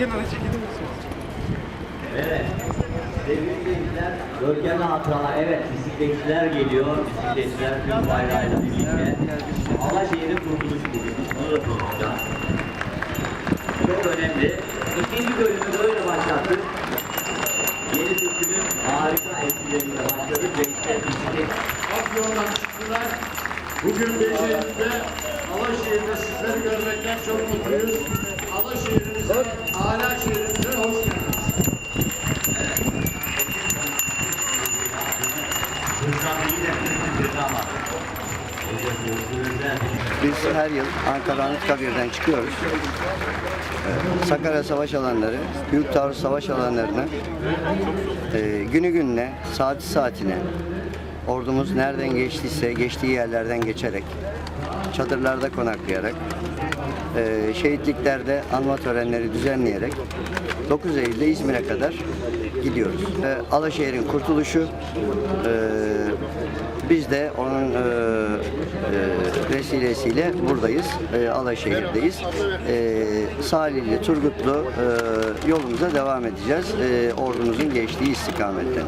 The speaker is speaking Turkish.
Kenara çekelim Evet. Sevgililer, Görkem'e hatıralar. Evet, bisikletçiler geliyor. Bisikletçiler tüm bayrağıyla birlikte. Alaşehir'in kurtuluş bugün. Onu da konuşacağız. Çok önemli. İkinci bölümü böyle başlattık. Yeni türkünün harika etkileriyle başladık ve işte bisiklet. Afyon'dan çıktılar. Bugün Beyşehir'de, Alaşehir'de sizleri görmekten çok mutluyuz. Alaşehir'imize, hala şehrimize hoş geldiniz. Biz her yıl Ankara Anıtkabir'den çıkıyoruz. Ee, Sakarya Savaş Alanları, Büyük Taarruz Savaş Alanlarına e, günü gününe, saati saatine ordumuz nereden geçtiyse geçtiği yerlerden geçerek, çadırlarda konaklayarak, e, şehitliklerde anma törenleri düzenleyerek 9 Eylül'de İzmir'e kadar gidiyoruz. Alaşehir'in kurtuluşu e, biz de onun e, vesilesiyle buradayız, Alaşehir'deyiz. Salihli, Turgutlu yolumuza devam edeceğiz. Ordumuzun geçtiği istikametten.